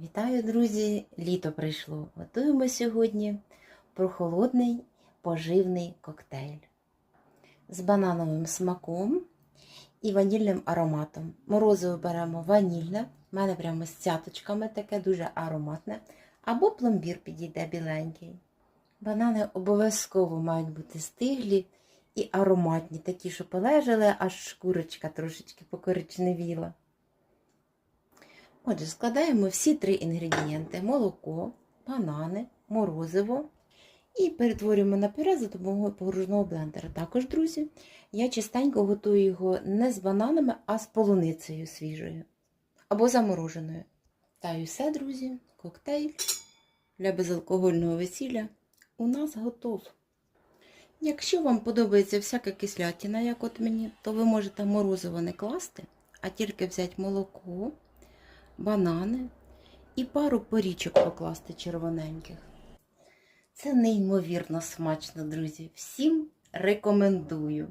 Вітаю, друзі! Літо прийшло. Готуємо сьогодні прохолодний поживний коктейль з банановим смаком і ванільним ароматом. Морозиво беремо ванільне, в мене прямо з цяточками таке дуже ароматне. Або пломбір підійде біленький. Банани обов'язково мають бути стиглі і ароматні, такі, що полежали, аж шкурочка трошечки покоричневіла. Отже, складаємо всі три інгредієнти: молоко, банани, морозиво і перетворюємо на пюре за допомогою погружного блендера. Також, друзі, я частенько готую його не з бананами, а з полуницею свіжою або замороженою. Та й все, друзі, коктейль для безалкогольного весілля у нас готов. Якщо вам подобається всяка кислятина, як от мені, то ви можете морозиво не класти, а тільки взяти молоко, банани і пару порічок покласти червоненьких. Це неймовірно смачно, друзі. Всім рекомендую.